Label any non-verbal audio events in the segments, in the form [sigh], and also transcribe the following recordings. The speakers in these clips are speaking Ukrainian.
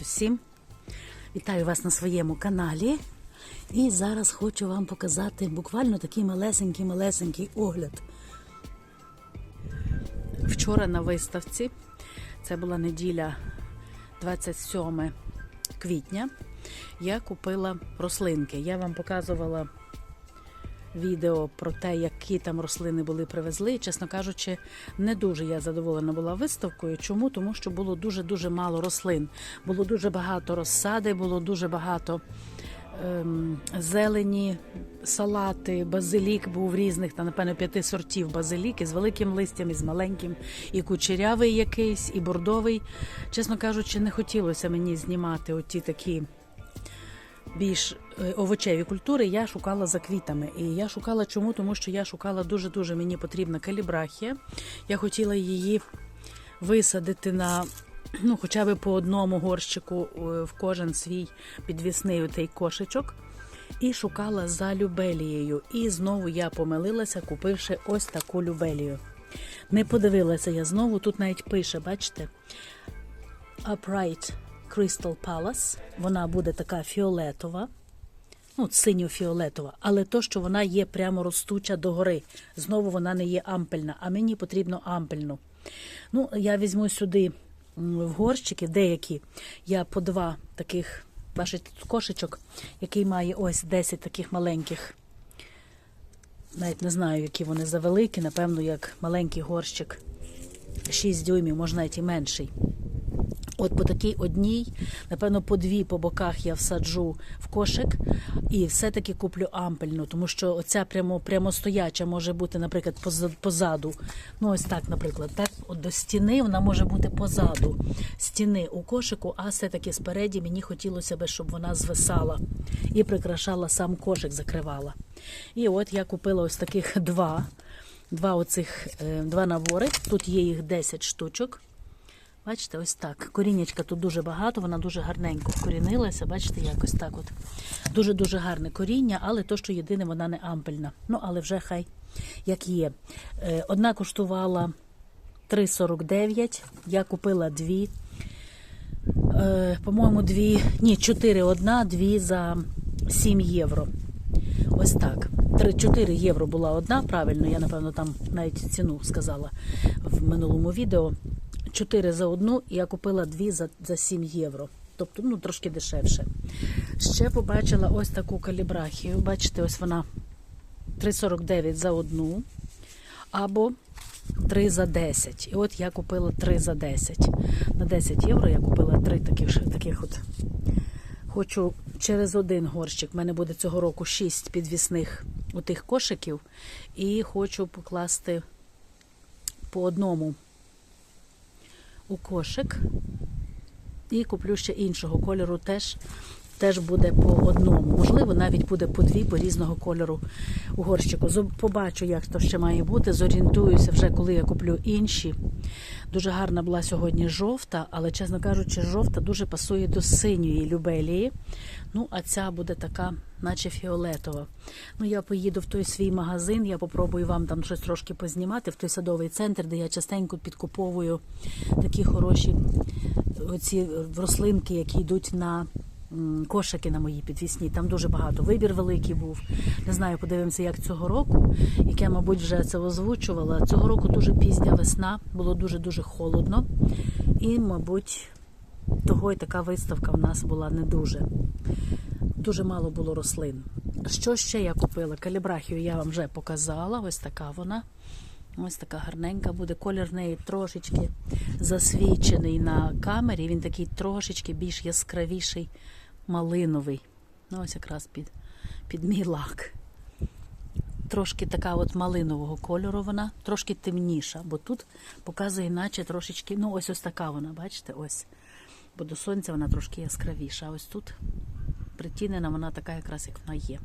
усім! Вітаю вас на своєму каналі. І зараз хочу вам показати буквально такий малесенький-малесенький огляд. Вчора на виставці, це була неділя 27 квітня, я купила рослинки. Я вам показувала відео про те, які там рослини були привезли. Чесно кажучи, не дуже я задоволена була виставкою. Чому? Тому що було дуже-дуже мало рослин. Було дуже багато розсади, було дуже багато ем, зелені, салати, базилік був різних, та напевно п'яти сортів базилік із великим листям, і з маленьким, і кучерявий якийсь, і бордовий. Чесно кажучи, не хотілося мені знімати оті такі більш е, овочеві культури я шукала за квітами. І я шукала чому? Тому що я шукала дуже-дуже мені потрібна калібрахія. Я хотіла її висадити на ну, хоча б по одному горщику е, в кожен свій підвісний отей кошечок. І шукала за любелією. І знову я помилилася, купивши ось таку любелію. Не подивилася я знову, тут навіть пише, бачите, Upright Crystal Palace. Вона буде така фіолетова, ну, синьо-фіолетова, але то, що вона є прямо ростуча догори. Знову вона не є ампельна, а мені потрібно ампельну. Ну, я візьму сюди в горщики деякі. Я по два таких, бачите, тут кошечок, який має ось 10 таких маленьких. Навіть не знаю, які вони завеликі, напевно, як маленький горщик. 6 дюймів, може навіть і менший. От по такій одній, напевно, по дві по боках я всаджу в кошик і все-таки куплю ампельну, тому що оця прямо прямостояча може бути, наприклад, поза- позаду. Ну, ось так, наприклад, так, от до стіни вона може бути позаду стіни у кошику, а все-таки спереді мені хотілося б, щоб вона звисала і прикрашала сам кошик, закривала. І от я купила ось таких два. Два оцих е, два набори. Тут є їх 10 штучок. Бачите, ось так. Коріннячка тут дуже багато, вона дуже гарненько вкорінилася. Бачите, якось так от. Дуже-дуже гарне коріння, але то, що єдине, вона не ампельна. Ну, але вже хай як є. Е, Одна коштувала 3,49. Я купила дві. Е, По-моєму, дві. Ні, чотири одна, дві за 7 євро. Ось так. 3-4 євро була одна, правильно, я напевно там навіть ціну сказала в минулому відео. 4 за одну, і я купила 2 за, за 7 євро. Тобто, ну, трошки дешевше. Ще побачила ось таку калібрахію. Бачите, ось вона 3,49 за одну. Або 3 за 10. І от я купила 3 за 10. На 10 євро я купила 3 таких, таких от. Хочу через один горщик. У мене буде цього року 6 підвісних отих кошиків. І хочу покласти по одному у кошик. І куплю ще іншого кольору теж. Теж буде по одному. Можливо, навіть буде по дві по різного кольору у горщику. Побачу, як то ще має бути. Зорієнтуюся вже, коли я куплю інші. Дуже гарна була сьогодні жовта, але, чесно кажучи, жовта дуже пасує до синьої любелії. Ну, а ця буде така, наче фіолетова. Ну, я поїду в той свій магазин, я попробую вам там щось трошки познімати, в той садовий центр, де я частенько підкуповую такі хороші оці рослинки, які йдуть на кошики на мої підвісні. Там дуже багато. Вибір великий був. Не знаю, подивимося, як цього року. Як я, мабуть, вже це озвучувала. Цього року дуже пізня весна, було дуже-дуже холодно. І, мабуть, того і така виставка в нас була не дуже. Дуже мало було рослин. Що ще я купила? Калібрахію я вам вже показала. Ось така вона. Ось така гарненька буде. Колір в неї трошечки засвічений на камері. Він такий трошечки більш яскравіший, малиновий. Ну, ось якраз під, під мій лак. Трошки така от малинового кольору вона, трошки темніша, бо тут показує, наче трошечки, ну ось ось така вона, бачите, ось. Бо до сонця вона трошки яскравіша. А ось тут притінена вона така, якраз як вона є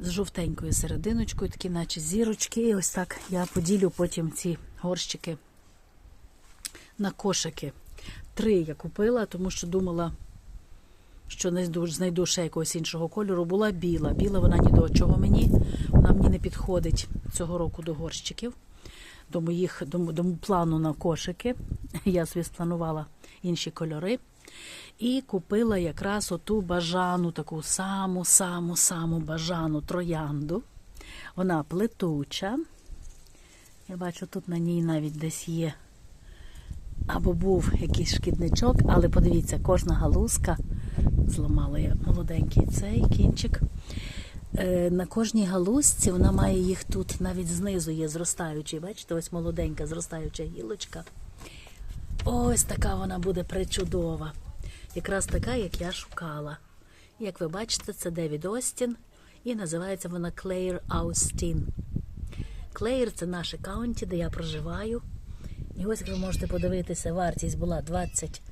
з жовтенькою серединочкою, такі наче зірочки. І ось так я поділю потім ці горщики на кошики. Три я купила, тому що думала, що знайду, ще якогось іншого кольору. Була біла. Біла вона ні до чого мені. Вона мені не підходить цього року до горщиків, до моїх до, до плану на кошики. [laughs] Я собі спланувала інші кольори. І купила якраз оту бажану, таку саму, саму, саму бажану троянду. Вона плетуча. Я бачу, тут на ній навіть десь є або був якийсь шкідничок, але подивіться, кожна галузка зламала я молоденький цей кінчик. Е, На кожній галузці вона має їх тут навіть знизу є зростаючий. Бачите, ось молоденька зростаюча гілочка. Ось така вона буде пречудова. Якраз така, як я шукала. Як ви бачите, це Девід Остін і називається вона Клеєр Аустін. Клеєр це наше каунті, де я проживаю. І ось, як ви можете подивитися, вартість була 20,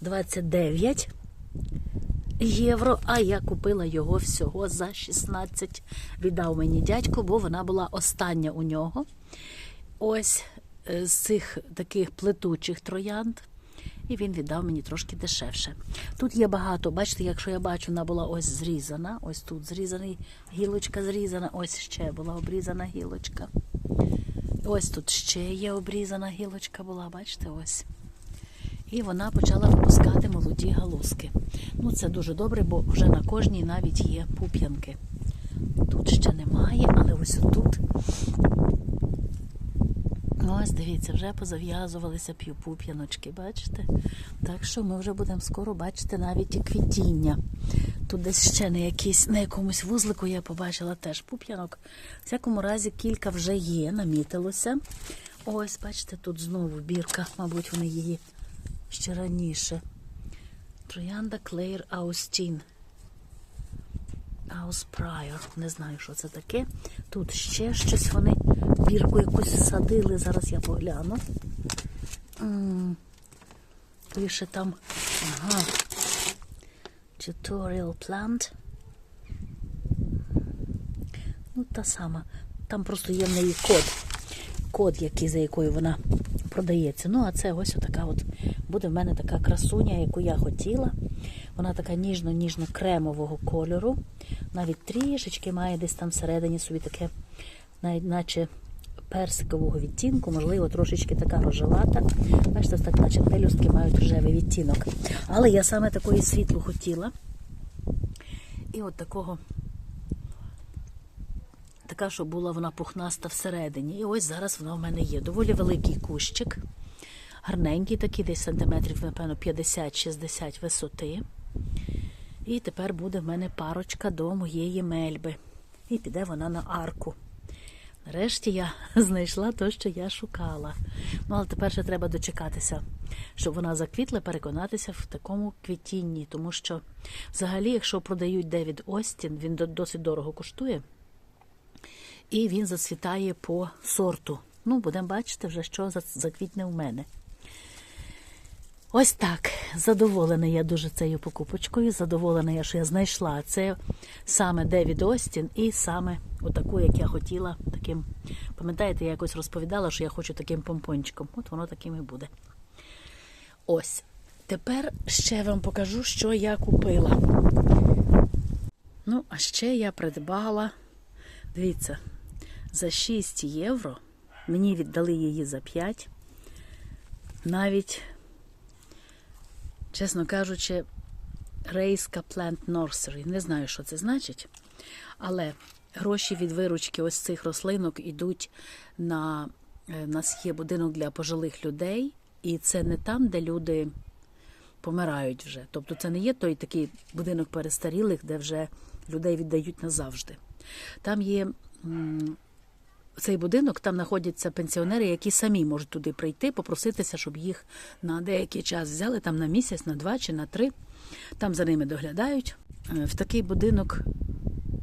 29 євро, а я купила його всього за 16. Віддав мені дядько, бо вона була остання у нього. Ось е, з цих таких плетучих троянд. І він віддав мені трошки дешевше. Тут є багато, бачите, якщо я бачу, вона була ось зрізана. Ось тут зрізаний, гілочка зрізана, ось ще була обрізана гілочка. Ось тут ще є обрізана гілочка була, бачите, ось. І вона почала випускати молоді галузки. Ну, це дуже добре, бо вже на кожній навіть є пуп'янки. Тут ще немає, але ось тут. Ось, дивіться, вже позав'язувалися п'юпуп'яночки, бачите? Так що ми вже будемо скоро бачити навіть і квітіння. Тут десь ще на, якісь, на якомусь вузлику я побачила теж пуп'янок. В всякому разі, кілька вже є, намітилося. Ось, бачите, тут знову бірка, мабуть, вони її ще раніше. Троянда Клеєр Аустін. Ауспрайор. Не знаю, що це таке. Тут ще щось вони бірку якусь садили. Зараз я погляну. Пише там. Ага. Tutorial plant. Ну, та сама. Там просто є в неї код. Код, який, за якою вона продається. Ну, а це ось така от буде в мене така красуня, яку я хотіла. Вона така ніжно-ніжно-кремового кольору. Навіть трішечки має десь там всередині собі таке, наче персикового відтінку, можливо, трошечки така рожевата. Бачите, так, наче пелюстки мають рожевий відтінок. Але я саме такої світлу хотіла. І от такого, така, щоб була вона пухнаста всередині. І ось зараз вона в мене є. Доволі великий кущик. Гарненький такий, десь сантиметрів, напевно, 50-60 висоти. І тепер буде в мене парочка до моєї мельби. І піде вона на арку. Нарешті я [laughs] знайшла те, що я шукала. Ну, але тепер ще треба дочекатися, щоб вона заквітла, переконатися в такому квітінні. Тому що, взагалі, якщо продають Девід Остін, він досить дорого коштує. І він зацвітає по сорту. Ну, будемо бачити вже, що заквітне у мене. Ось так. Задоволена я дуже цією покупочкою. Задоволена я, що я знайшла це саме Девід Остін і саме отаку, як я хотіла, таким. Пам'ятаєте, я якось розповідала, що я хочу таким помпончиком. От воно таким і буде. Ось. Тепер ще вам покажу, що я купила. Ну, а ще я придбала, дивіться, за 6 євро. Мені віддали її за 5. Навіть чесно кажучи, Рейська Plant Nursery. Не знаю, що це значить. Але гроші від виручки ось цих рослинок йдуть на е, у нас є будинок для пожилих людей, і це не там, де люди помирають вже. Тобто це не є той такий будинок перестарілих, де вже людей віддають назавжди. Там є цей будинок, там знаходяться пенсіонери, які самі можуть туди прийти, попроситися, щоб їх на деякий час взяли, там на місяць, на два чи на три. Там за ними доглядають. Е, В такий будинок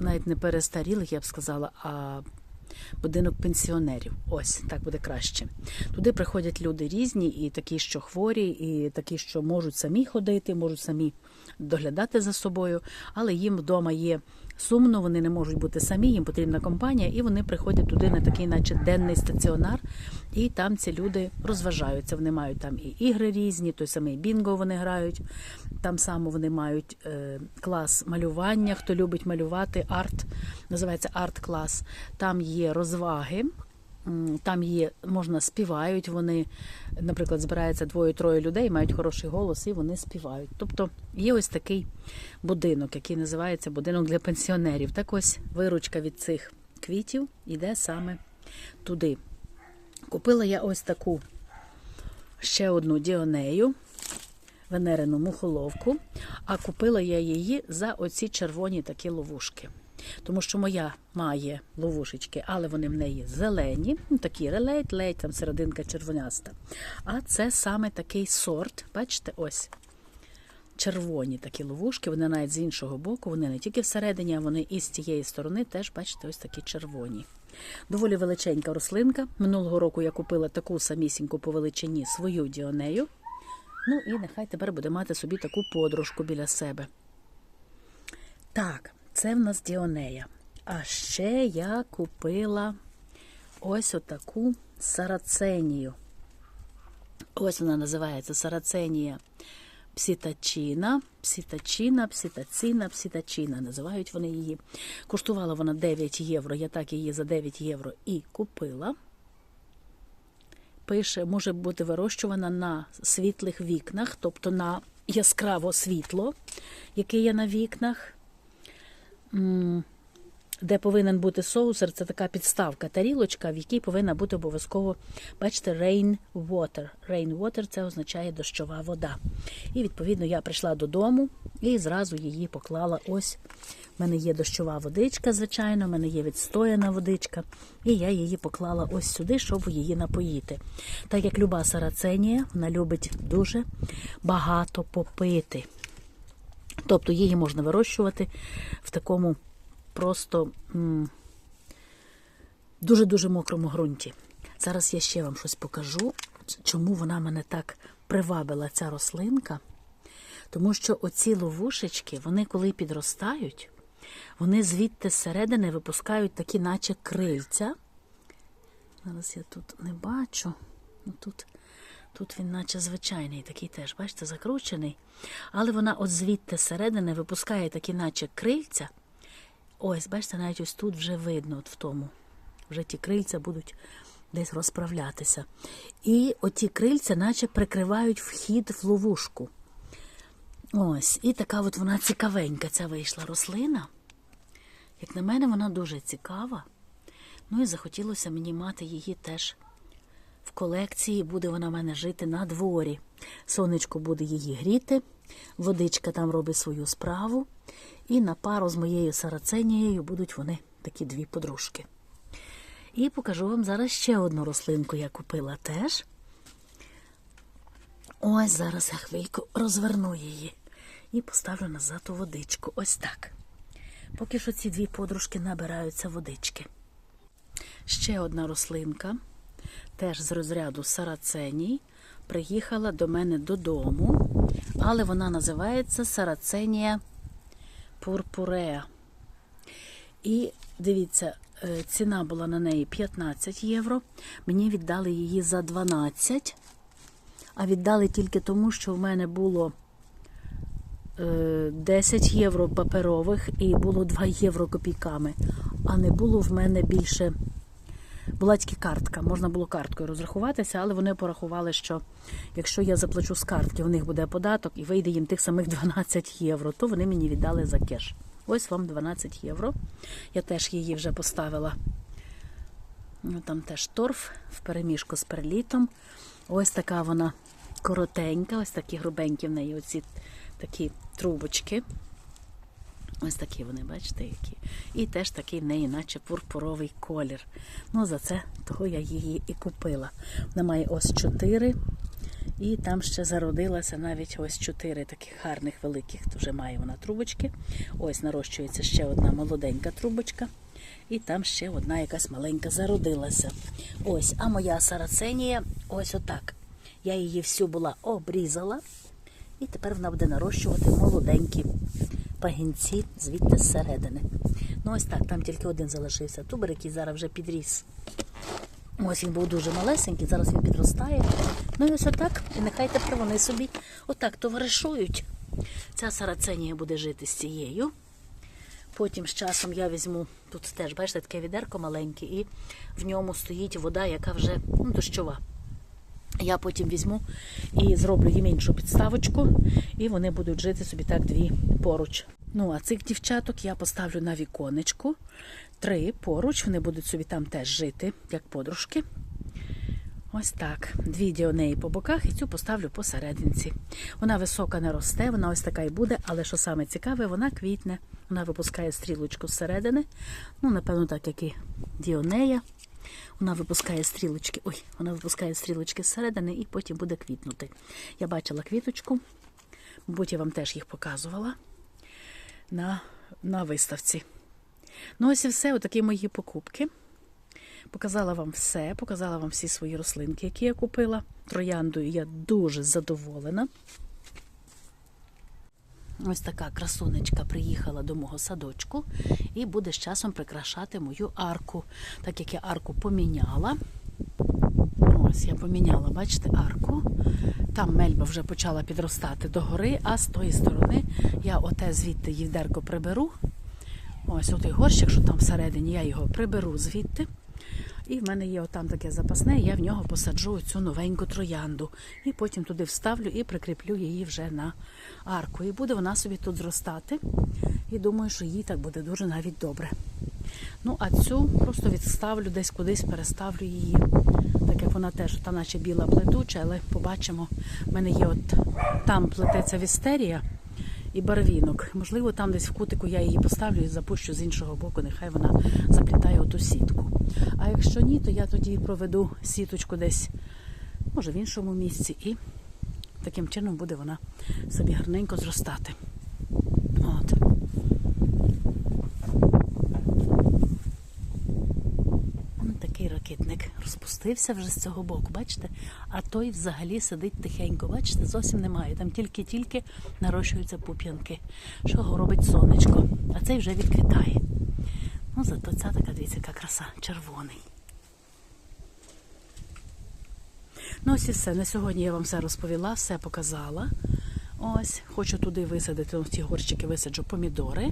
навіть не перестарілих, я б сказала, а будинок пенсіонерів. Ось так буде краще. Туди приходять люди різні, і такі, що хворі, і такі, що можуть самі ходити, можуть самі доглядати за собою, але їм вдома є сумно, вони не можуть бути самі, їм потрібна компанія, і вони приходять туди на такий, наче денний стаціонар, і там ці люди розважаються. Вони мають там і ігри різні, той самий бінго вони грають. Там само вони мають е, клас малювання. Хто любить малювати, арт називається арт-клас. Там є розваги. Там її можна співають. Вони, наприклад, збирається двоє-троє людей, мають хороший голос і вони співають. Тобто є ось такий будинок, який називається будинок для пенсіонерів. Так ось виручка від цих квітів іде саме туди. Купила я ось таку ще одну діонею, венерину мухоловку, а купила я її за оці червоні такі ловушки. Тому що моя має ловушечки, але вони в неї зелені, ну такі релейт, лейт, там серединка червоняста. А це саме такий сорт, бачите, ось червоні такі ловушки, вони навіть з іншого боку, вони не тільки всередині, а вони і з цієї сторони теж, бачите, ось такі червоні. Доволі величенька рослинка. Минулого року я купила таку самісіньку по величині свою діонею. Ну і нехай тепер буде мати собі таку подружку біля себе. Так, це в нас діонея. А ще я купила ось отаку сараценію. Ось вона називається сараценія псітачина, псітачина, псітаціна, псітачина. Називають вони її. Коштувала вона 9 євро. Я так її за 9 євро і купила. Пише, може бути вирощувана на світлих вікнах, тобто на яскраво світло, яке є на вікнах. Де повинен бути соусер, це така підставка, тарілочка, в якій повинна бути обов'язково, бачите, rain water. Rain water – це означає дощова вода. І відповідно я прийшла додому і зразу її поклала. Ось в мене є дощова водичка, звичайно, в мене є відстояна водичка, і я її поклала ось сюди, щоб її напоїти. Так як люба сараценія, вона любить дуже багато попити. Тобто її можна вирощувати в такому просто дуже-дуже мокрому ґрунті. Зараз я ще вам щось покажу, чому вона мене так привабила, ця рослинка. Тому що оці ловушечки, вони коли підростають, вони звідти зсередини випускають такі, наче крильця. Зараз я тут не бачу. Ну, тут, тут він, наче звичайний, такий теж, бачите, закручений. Але вона от звідти зсередини випускає такі, наче крильця. Ось, бачите, навіть ось тут вже видно, от в тому. Вже ті крильця будуть десь розправлятися. І оті крильця, наче прикривають вхід в ловушку. Ось, і така от вона цікавенька, ця вийшла рослина. Як на мене, вона дуже цікава. Ну і захотілося мені мати її теж в колекції. Буде вона в мене жити на дворі. Сонечко буде її гріти, водичка там робить свою справу. І на пару з моєю сараценією будуть вони такі дві подружки. І покажу вам зараз ще одну рослинку я купила теж. Ось зараз я хвильку розверну її і поставлю назад у водичку. Ось так. Поки що ці дві подружки набираються водички. Ще одна рослинка, теж з розряду сараценій, приїхала до мене додому, але вона називається сараценія пурпуреа. І дивіться, е, ціна була на неї 15 євро. Мені віддали її за 12, а віддали тільки тому, що в мене було е, 10 євро паперових і було 2 євро копійками. А не було в мене більше. Була тільки картка, можна було карткою розрахуватися, але вони порахували, що якщо я заплачу з картки, у них буде податок і вийде їм тих самих [laughs] 12 євро, то вони мені віддали за кеш. Ось вам 12 євро. Я теж її вже поставила. Ну, Там теж торф в переміжку з перлітом. Ось така вона коротенька, ось такі грубенькі в неї оці такі трубочки. Ось такі вони, бачите, які. І теж такий в неї, наче пурпуровий колір. Ну, за це того я її і купила. Вона має ось чотири. І там ще зародилася навіть ось чотири таких гарних великих. Вже має вона трубочки. Ось нарощується ще одна молоденька трубочка. І там ще одна якась маленька зародилася. Ось, а моя сараценія ось отак. Я її всю була обрізала. І тепер вона буде нарощувати молоденькі пагінці звідти зсередини. Ну ось так, там тільки один залишився. Тубер, який зараз вже підріс. Ось він був дуже малесенький, зараз він підростає. Ну і ось отак. І нехай тепер вони собі отак товаришують. Ця сараценія буде жити з цією. Потім з часом я візьму, тут теж, бачите, таке відерко маленьке, і в ньому стоїть вода, яка вже ну, дощова. Я потім візьму і зроблю їм іншу підставочку, і вони будуть жити собі так дві поруч. Ну, а цих дівчаток я поставлю на віконечку. Три поруч, вони будуть собі там теж жити, як подружки. Ось так. Дві діонеї по боках і цю поставлю посерединці. Вона висока не росте, вона ось така і буде, але що саме цікаве, вона квітне. Вона випускає стрілочку зсередини. Ну, напевно, так як і діонея. Вона випускає стрілочки. Ой, вона випускає стрілочки зсередини і потім буде квітнути. Я бачила квіточку, мабуть, я вам теж їх показувала на, на виставці. Ну, ось і все, отакі мої покупки. Показала вам все, показала вам всі свої рослинки, які я купила. Трояндою я дуже задоволена. Ось така красунечка приїхала до мого садочку і буде з часом прикрашати мою арку. Так як я арку поміняла. Ось я поміняла, бачите, арку. Там мельба вже почала підростати догори, а з тої сторони я оте звідти відерко приберу. Ось отой горщик, що там всередині, я його приберу звідти. І в мене є отам таке запасне, я в нього посаджу цю новеньку троянду. І потім туди вставлю і прикріплю її вже на арку. І буде вона собі тут зростати. І думаю, що їй так буде дуже навіть добре. Ну, а цю просто відставлю десь кудись, переставлю її. Так як вона теж та наче біла плетуча, але побачимо. В мене є от там плететься вістерія і барвінок. Можливо, там десь в кутику я її поставлю і запущу з іншого боку, нехай вона заплітає оту сітку. А якщо ні, то я тоді проведу сіточку десь, може, в іншому місці, і таким чином буде вона собі гарненько зростати. От. Он Такий розпустився вже з цього боку, бачите? А той взагалі сидить тихенько, бачите, зовсім немає. Там тільки-тільки нарощуються пуп'янки. Що робить сонечко? А цей вже відквітає. Ну, зато ця така, дивіться, яка краса, червоний. Ну, ось і все. На сьогодні я вам все розповіла, все показала. Ось, хочу туди висадити, в ці горщики висаджу помідори.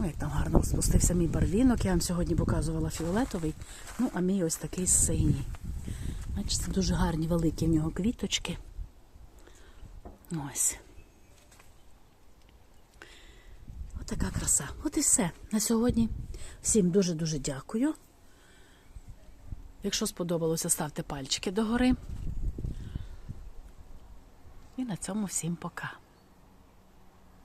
Ну, як там гарно розпустився мій барвінок. Я вам сьогодні показувала фіолетовий. Ну, а мій ось такий синій. Бачите, дуже гарні великі в нього квіточки. Ось. Отака краса. От і все. На сьогодні. Всім дуже-дуже дякую. Якщо сподобалося, ставте пальчики догори. І на цьому всім пока.